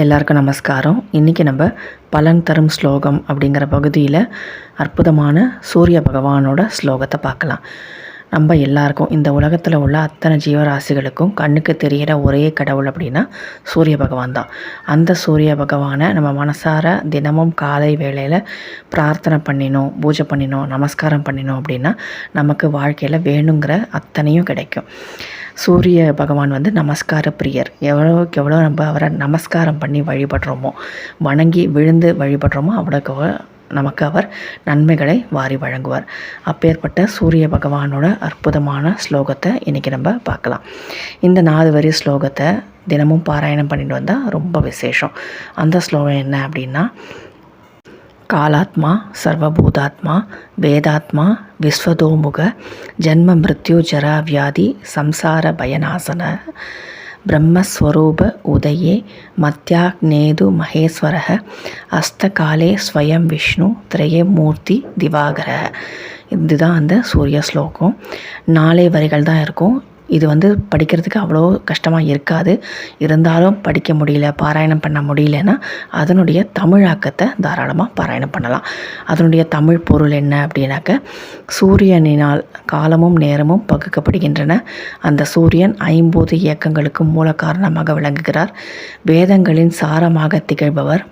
எல்லாருக்கும் நமஸ்காரம். இன்றைக்கி நம்ம பலன் தரும் ஸ்லோகம் அப்படிங்கிற பகுதியில் அற்புதமான சூரிய பகவானோட ஸ்லோகத்தை பார்க்கலாம். நம்ம எல்லாருக்கும் இந்த உலகத்தில் உள்ள அத்தனை ஜீவராசிகளுக்கும் கண்ணுக்கு தெரிகிற ஒரே கடவுள் அப்படின்னா சூரிய பகவான் தான். அந்த சூரிய பகவானை நம்ம மனசார தினமும் காலை வேளையில் பிரார்த்தனை பண்ணினோம் பூஜை பண்ணினோம் நமஸ்காரம் பண்ணினோம் அப்படின்னா நமக்கு வாழ்க்கையில் வேணுங்கிற அத்தனையும் கிடைக்கும். சூரிய பகவான் வந்து நமஸ்கார பிரியர். எவ்வளோக்கு எவ்வளோ நம்ம அவரை நமஸ்காரம் பண்ணி வழிபடுறோமோ வணங்கி விழுந்து வழிபடுறோமோ அவ்வளோக்கு நமக்கு அவர் நன்மைகளை வாரி வழங்குவார். அப்பேற்பட்ட சூரிய பகவானோட அற்புதமான ஸ்லோகத்தை இன்றைக்கி நம்ம பார்க்கலாம். இந்த நாலு வரி ஸ்லோகத்தை தினமும் பாராயணம் பண்ணிட்டு வந்தால் ரொம்ப விசேஷம். அந்த ஸ்லோகம் என்ன அப்படின்னா காலாத்மா சர்வபூதாத்மா வேதாத்மா விஸ்வதோமுக ஜன்ம மிருத்யு ஜரா வியாதி சம்சார பயநாசன பிரம்மஸ்வரூப உதயே மத்தியாக்னேது மகேஸ்வர அஸ்தகாலே ஸ்வயம் விஷ்ணு திரையே மூர்த்தி திவாகர இதுதான் அந்த சூரிய ஸ்லோகம். நாலே வரிகள் தான் இருக்கும். இது வந்து படிக்கிறதுக்கு அவ்வளோ கஷ்டமாக இருக்காது. இருந்தாலும் படிக்க முடியல பாராயணம் பண்ண முடியலன்னா அதனுடைய தமிழாக்கத்தை தாராளமாக பாராயணம் பண்ணலாம். அதனுடைய தமிழ் பொருள் என்ன அப்படின்னாக்க சூரியனினால் காலமும் நேரமும் பகுக்கப்படுகின்றன. அந்த சூரியன் ஐம்பது இயக்கங்களுக்கு மூல காரணமாக விளங்குகிறார். வேதங்களின் சாரமாக திகழ்பவர்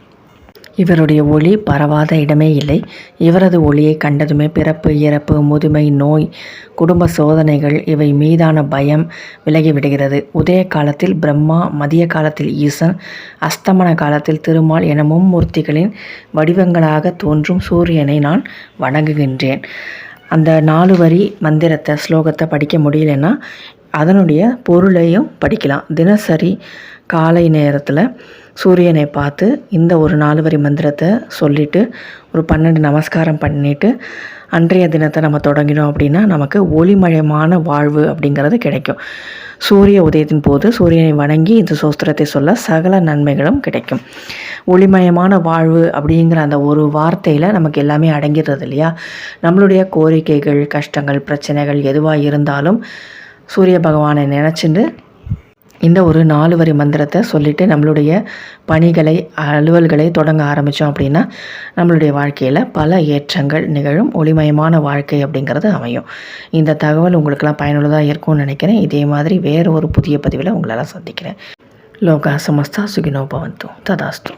இவருடைய ஒளி பரவாத இடமே இல்லை. இவரது ஒளியை கண்டதுமே பிறப்பு இறப்பு முதுமை நோய் குடும்ப சோதனைகள் இவை மீதான பயம் விலகிவிடுகிறது. உதய காலத்தில் பிரம்மா மதிய காலத்தில் ஈசன் அஸ்தமன காலத்தில் திருமால் என மும்மூர்த்திகளின் வடிவங்களாக தோன்றும் சூரியனை நான் வணங்குகின்றேன். அந்த நாலு வரி மந்திரத்தை ஸ்லோகத்தை படிக்க முடியலன்னா அதனுடைய பொருளையும் படிக்கலாம். தினசரி காலை நேரத்தில் சூரியனை பார்த்து இந்த ஒரு நாலு வரி மந்திரத்தை சொல்லிவிட்டு ஒரு பன்னெண்டு நமஸ்காரம் பண்ணிவிட்டு அன்றைய தினத்தை நம்ம தொடங்கினோம் அப்படின்னா நமக்கு ஒளிமயமான வாழ்வு அப்படிங்கிறது கிடைக்கும். சூரிய உதயத்தின் போது சூரியனை வணங்கி இந்த சோஸ்திரத்தை சொல்ல சகல நன்மைகளும் கிடைக்கும். ஒளிமயமான வாழ்வு அப்படிங்கிற அந்த ஒரு வார்த்தையில் நமக்கு எல்லாமே அடங்கிடுறது இல்லையா? நம்மளுடைய கோரிக்கைகள் கஷ்டங்கள் பிரச்சனைகள் எதுவாக இருந்தாலும் சூரிய பகவானை நினச்சிட்டு இந்த ஒரு நாலு வரி மந்திரத்தை சொல்லிவிட்டு நம்மளுடைய பணிகளை அலுவல்களை தொடங்க ஆரம்பித்தோம் அப்படின்னா நம்மளுடைய வாழ்க்கையில் பல ஏற்றங்கள் நிகழும் ஒளிமயமான வாழ்க்கை அப்படிங்கிறது அமையும். இந்த தகவல் உங்களுக்கெல்லாம் பயனுள்ளதாக இருக்கும்னு நினைக்கிறேன். இதே மாதிரி வேறு ஒரு புதிய பதிவில் உங்களால் சந்திக்கிறேன். லோகா சமஸ்தா சுகினோ பவந்து ததாஸ்து.